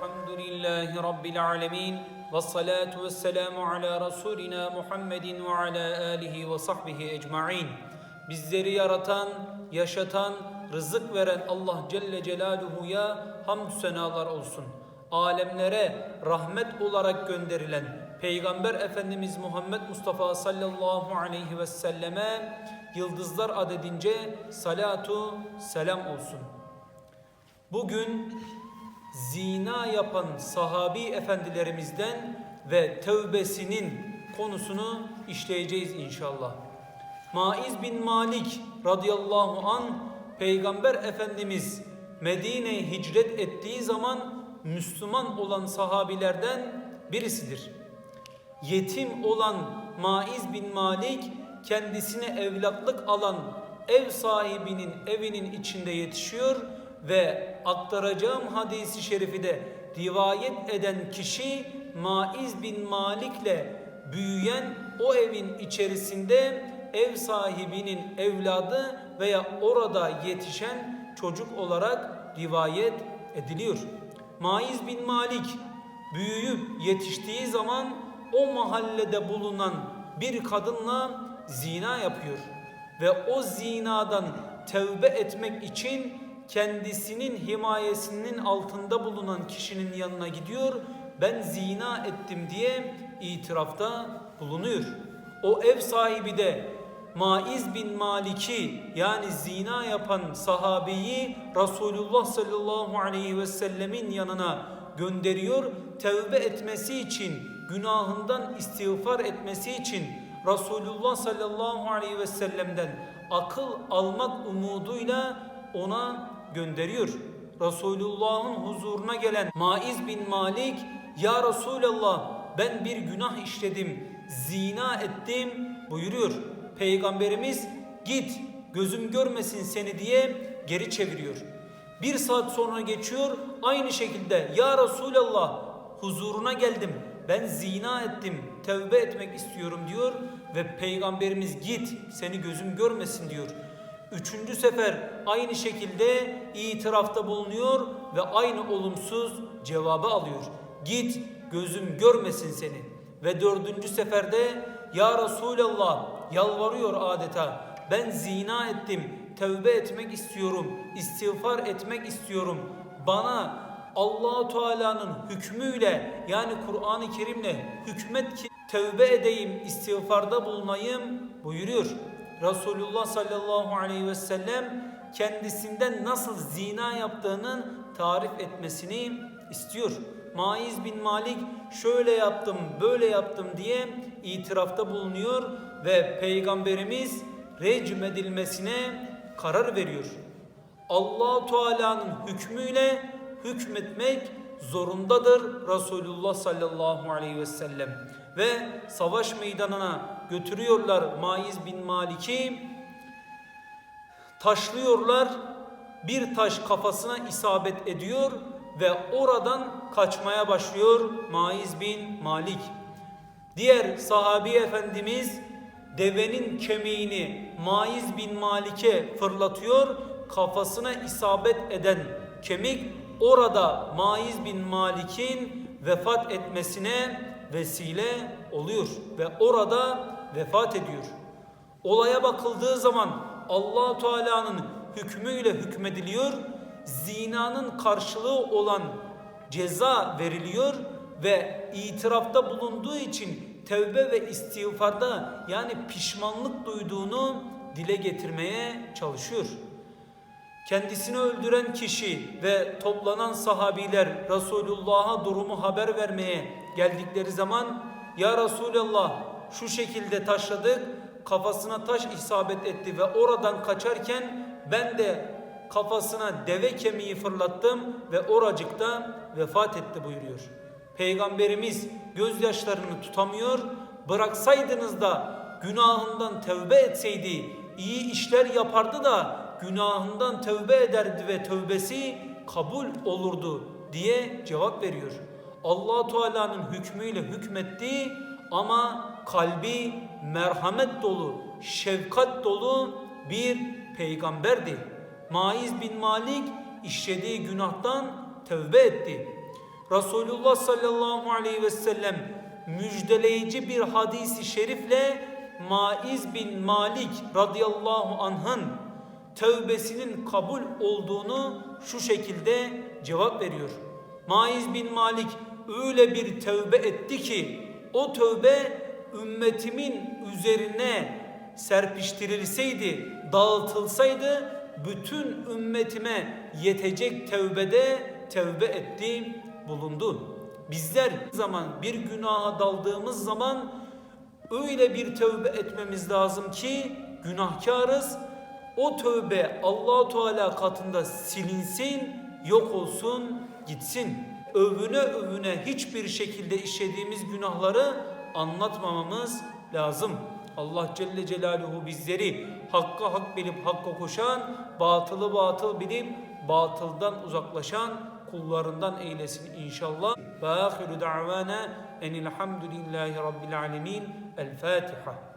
الحمد لله رب العالمين والصلاة والسلام على رسولنا محمد وعلى آله وصحبه ecmaîn. Bizleri yaratan, yaşatan, rızık veren Allah Celle Celaluhu'ya hamdü senalar olsun. Alemlere rahmet olarak gönderilen Peygamber Efendimiz Muhammed Mustafa sallallahu aleyhi ve selleme yıldızlar adedince salatu selam olsun. Bugün zina yapan sahabi efendilerimizden ve tövbesinin konusunu işleyeceğiz inşallah. Maiz bin Malik radıyallahu an Peygamber Efendimiz Medine'ye hicret ettiği zaman Müslüman olan sahabilerden birisidir. Yetim olan Maiz bin Malik kendisine evlatlık alan ev sahibinin evinin içinde yetişiyor ve aktaracağım hadisi şerifi de rivayet eden kişi Maiz bin Malik'le büyüyen o evin içerisinde ev sahibinin evladı veya orada yetişen çocuk olarak rivayet ediliyor. Maiz bin Malik büyüyüp yetiştiği zaman o mahallede bulunan bir kadınla zina yapıyor ve o zinadan tevbe etmek için kendisinin himayesinin altında bulunan kişinin yanına gidiyor. Ben zina ettim diye itirafta bulunuyor. O ev sahibi de Maiz bin Malik'i yani zina yapan sahabeyi Resulullah sallallahu aleyhi ve sellemin yanına gönderiyor. Tevbe etmesi için, günahından istiğfar etmesi için Resulullah sallallahu aleyhi ve sellem'den akıl almak umuduyla ona gönderiyor. Resulullah'ın huzuruna gelen Maiz bin Malik ya Resulallah ben bir günah işledim, zina ettim buyuruyor. Peygamberimiz git gözüm görmesin seni diye geri çeviriyor. Bir saat sonra geçiyor aynı şekilde ya Resulallah huzuruna geldim ben zina ettim tevbe etmek istiyorum diyor ve peygamberimiz git seni gözüm görmesin diyor. Üçüncü sefer aynı şekilde itirafta bulunuyor ve aynı olumsuz cevabı alıyor. Git gözüm görmesin seni. Ve dördüncü seferde ya Resulallah yalvarıyor adeta. Ben zina ettim, tevbe etmek istiyorum, istiğfar etmek istiyorum. Bana Allahu Teala'nın hükmüyle yani Kur'an-ı Kerim'le hükmet ki tevbe edeyim, istiğfarda bulunayım buyuruyor. Resulullah sallallahu aleyhi ve sellem kendisinden nasıl zina yaptığının tarif etmesini istiyor. Maiz bin Malik şöyle yaptım, böyle yaptım diye itirafta bulunuyor ve peygamberimiz recm edilmesine karar veriyor. Allah Teala'nın hükmüyle hükmetmek zorundadır Resulullah sallallahu aleyhi ve sellem. Ve savaş meydanına götürüyorlar Maiz bin Malik'i. Taşlıyorlar. Bir taş kafasına isabet ediyor ve oradan kaçmaya başlıyor Maiz bin Malik. Diğer sahabi efendimiz devenin kemiğini Maiz bin Malik'e fırlatıyor. Kafasına isabet eden kemik orada Maiz bin Malik'in vefat etmesine vesile oluyor ve orada vefat ediyor. Olaya bakıldığı zaman Allah Teala'nın hükmüyle hükmediliyor. Zinanın karşılığı olan ceza veriliyor ve itirafta bulunduğu için tevbe ve istiğfarda yani pişmanlık duyduğunu dile getirmeye çalışıyor. Kendisini öldüren kişi ve toplanan sahabiler Resulullah'a durumu haber vermeye geldikleri zaman Ya Resulallah şu şekilde taşladık kafasına taş isabet etti ve oradan kaçarken ben de kafasına deve kemiği fırlattım ve oracıkta vefat etti buyuruyor. Peygamberimiz gözyaşlarını tutamıyor bıraksaydınız da günahından tevbe etseydi iyi işler yapardı da günahından tövbe ederdi ve tövbesi kabul olurdu diye cevap veriyor. Allah Teala'nın hükmüyle hükmetti ama kalbi merhamet dolu, şefkat dolu bir peygamberdi. Maiz bin Malik işlediği günahtan tövbe etti. Resulullah sallallahu aleyhi ve sellem müjdeleyici bir hadisi şerifle Maiz bin Malik radıyallahu anh'ın tövbesinin kabul olduğunu şu şekilde cevap veriyor. Maiz bin Malik öyle bir tövbe etti ki o tövbe ümmetimin üzerine serpiştirilseydi, dağıtılsaydı bütün ümmetime yetecek tövbede tövbe etti, bulundu. Bizler zaman bir günaha daldığımız zaman öyle bir tövbe etmemiz lazım ki günahkarız. O tövbe Allah Teala katında silinsin, yok olsun, gitsin. Övüne övüne hiçbir şekilde işlediğimiz günahları anlatmamamız lazım. Allah Celle Celaluhu bizleri hakka hak bilip hakka koşan, batılı batıl bilip batıldan uzaklaşan kullarından eylesin inşallah. Ve ahiru da'vana enilhamdülillahi rabbil alemin. El Fatiha.